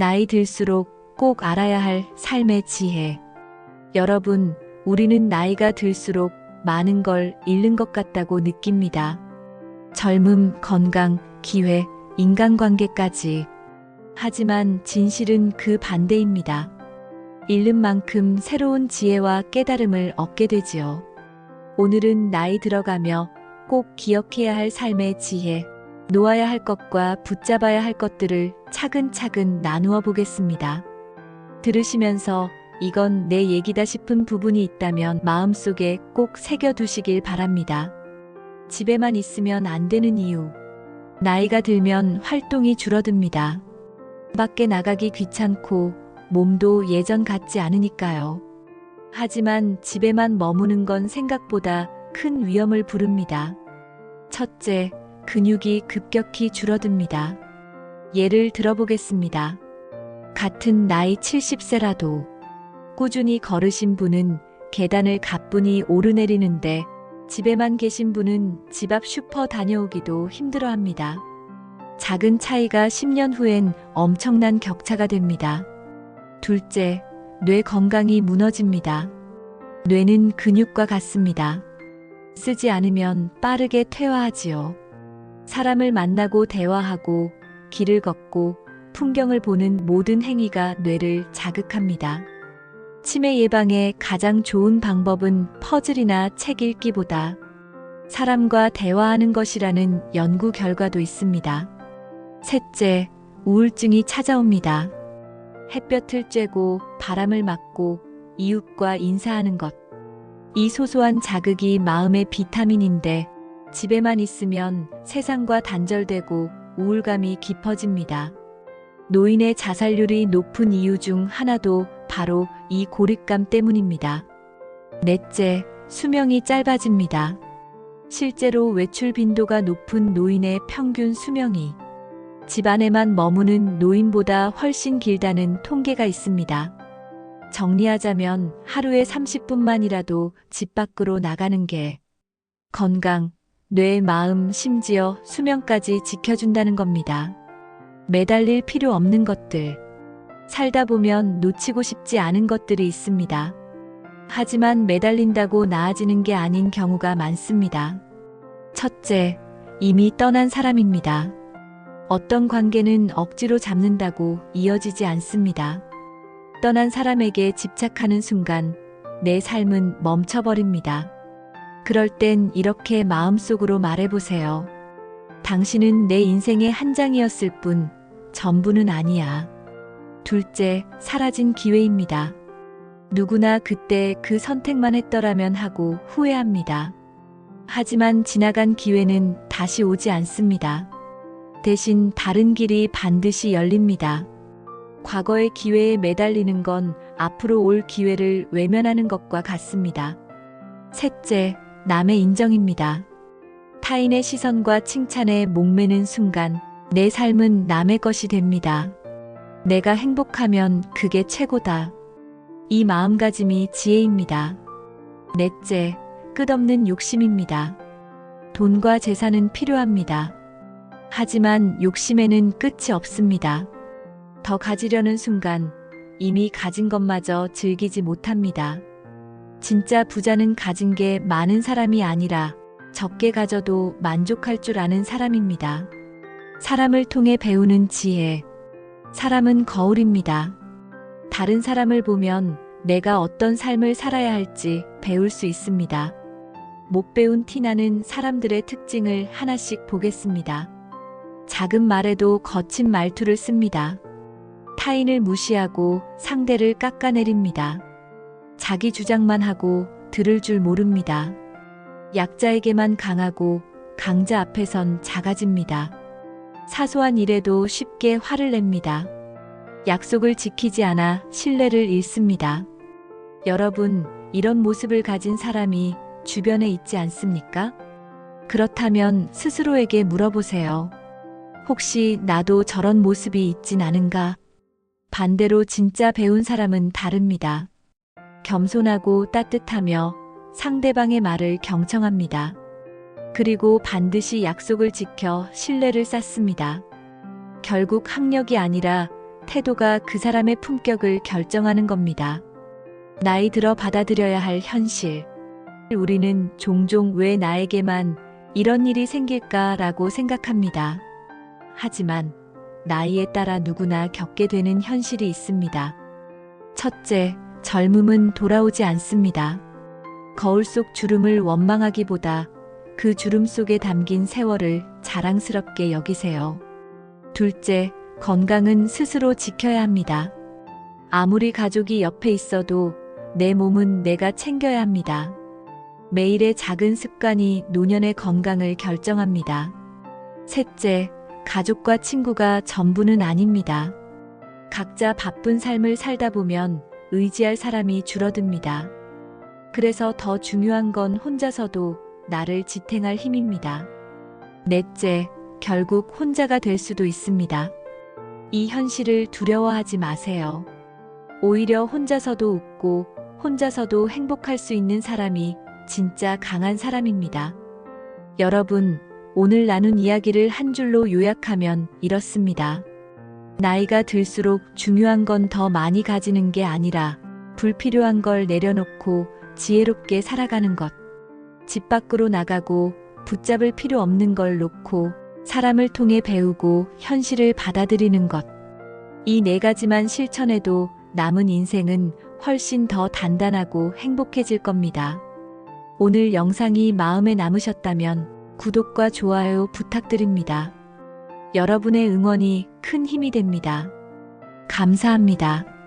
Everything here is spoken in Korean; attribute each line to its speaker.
Speaker 1: 나이 들수록 꼭 알아야 할 삶의 지혜. 여러분, 우리는 나이가 들수록 많은 걸 잃는 것 같다고 느낍니다. 젊음, 건강, 기회, 인간관계까지. 하지만 진실은 그 반대입니다. 잃는 만큼 새로운 지혜와 깨달음을 얻게 되지요. 오늘은 나이 들어가며 꼭 기억해야 할 삶의 지혜, 놓아야 할 것과 붙잡아야 할 것들을 차근차근 나누어 보겠습니다. 들으시면서 이건 내 얘기다 싶은 부분이 있다면 마음속에 꼭 새겨두시길 바랍니다. 집에만 있으면 안 되는 이유. 나이가 들면 활동이 줄어듭니다. 밖에 나가기 귀찮고 몸도 예전 같지 않으니까요. 하지만 집에만 머무는 건 생각보다 큰 위험을 부릅니다. 첫째, 근육이 급격히 줄어듭니다. 예를 들어보겠습니다. 같은 나이 70세라도 꾸준히 걸으신 분은 계단을 가뿐히 오르내리는데 집에만 계신 분은 집 앞 슈퍼 다녀오기도 힘들어 합니다. 작은 차이가 10년 후엔 엄청난 격차가 됩니다. 둘째, 뇌 건강이 무너집니다. 뇌는 근육과 같습니다. 쓰지 않으면 빠르게 퇴화하지요. 사람을 만나고 대화하고 길을 걷고 풍경을 보는 모든 행위가 뇌를 자극합니다. 치매 예방에 가장 좋은 방법은 퍼즐이나 책 읽기보다 사람과 대화하는 것이라는 연구 결과도 있습니다. 셋째, 우울증이 찾아옵니다. 햇볕을 쬐고 바람을 맞고 이웃과 인사하는 것. 이 소소한 자극이 마음의 비타민인데 집에만 있으면 세상과 단절되고 우울감이 깊어집니다. 노인의 자살률이 높은 이유 중 하나도 바로 이 고립감 때문입니다. 넷째, 수명이 짧아집니다. 실제로 외출 빈도가 높은 노인의 평균 수명이 집 안에만 머무는 노인보다 훨씬 길다는 통계가 있습니다. 정리하자면 하루에 30분만이라도 집 밖으로 나가는 게 건강, 뇌, 마음, 심지어 수명까지 지켜준다는 겁니다. 매달릴 필요 없는 것들. 살다 보면 놓치고 싶지 않은 것들이 있습니다. 하지만 매달린다고 나아지는 게 아닌 경우가 많습니다. 첫째, 이미 떠난 사람입니다. 어떤 관계는 억지로 잡는다고 이어지지 않습니다. 떠난 사람에게 집착하는 순간 내 삶은 멈춰버립니다. 그럴 땐 이렇게 마음속으로 말해보세요. 당신은 내 인생의 한 장이었을 뿐 전부는 아니야. 둘째, 사라진 기회입니다. 누구나 그때 그 선택만 했더라면 하고 후회합니다. 하지만 지나간 기회는 다시 오지 않습니다. 대신 다른 길이 반드시 열립니다. 과거의 기회에 매달리는 건 앞으로 올 기회를 외면하는 것과 같습니다. 셋째, 남의 인정입니다. 타인의 시선과 칭찬에 목매는 순간 내 삶은 남의 것이 됩니다. 내가 행복하면 그게 최고다. 이 마음가짐이 지혜입니다. 넷째, 끝없는 욕심입니다. 돈과 재산은 필요합니다. 하지만 욕심에는 끝이 없습니다. 더 가지려는 순간 이미 가진 것마저 즐기지 못합니다. 진짜 부자는 가진 게 많은 사람이 아니라 적게 가져도 만족할 줄 아는 사람입니다. 사람을 통해 배우는 지혜. 사람은 거울입니다. 다른 사람을 보면 내가 어떤 삶을 살아야 할지 배울 수 있습니다. 못 배운 티나는 사람들의 특징을 하나씩 보겠습니다. 작은 말에도 거친 말투를 씁니다. 타인을 무시하고 상대를 깎아내립니다. 자기 주장만 하고 들을 줄 모릅니다. 약자에게만 강하고 강자 앞에선 작아집니다. 사소한 일에도 쉽게 화를 냅니다. 약속을 지키지 않아 신뢰를 잃습니다. 여러분, 이런 모습을 가진 사람이 주변에 있지 않습니까? 그렇다면 스스로에게 물어보세요. 혹시 나도 저런 모습이 있진 않은가? 반대로 진짜 배운 사람은 다릅니다. 겸손하고 따뜻하며 상대방의 말을 경청합니다. 그리고 반드시 약속을 지켜 신뢰를 쌓습니다. 결국 학력이 아니라 태도가 그 사람의 품격을 결정하는 겁니다. 나이 들어 받아들여야 할 현실. 우리는 종종 왜 나에게만 이런 일이 생길까라고 생각합니다. 하지만 나이에 따라 누구나 겪게 되는 현실이 있습니다. 첫째, 젊음은 돌아오지 않습니다. 거울 속 주름을 원망하기보다 그 주름 속에 담긴 세월을 자랑스럽게 여기세요. 둘째, 건강은 스스로 지켜야 합니다. 아무리 가족이 옆에 있어도 내 몸은 내가 챙겨야 합니다. 매일의 작은 습관이 노년의 건강을 결정합니다. 셋째, 가족과 친구가 전부는 아닙니다. 각자 바쁜 삶을 살다 보면 의지할 사람이 줄어듭니다. 그래서 더 중요한 건 혼자서도 나를 지탱할 힘입니다. 넷째, 결국 혼자가 될 수도 있습니다. 이 현실을 두려워하지 마세요. 오히려 혼자서도 웃고 혼자서도 행복할 수 있는 사람이 진짜 강한 사람입니다. 여러분, 오늘 나눈 이야기를 한 줄로 요약하면 이렇습니다. 나이가 들수록 중요한 건 더 많이 가지는 게 아니라 불필요한 걸 내려놓고 지혜롭게 살아가는 것. 집 밖으로 나가고 붙잡을 필요 없는 걸 놓고 사람을 통해 배우고 현실을 받아들이는 것. 이 네 가지만 실천해도 남은 인생은 훨씬 더 단단하고 행복해질 겁니다. 오늘 영상이 마음에 남으셨다면 구독과 좋아요 부탁드립니다. 여러분의 응원이 큰 힘이 됩니다. 감사합니다.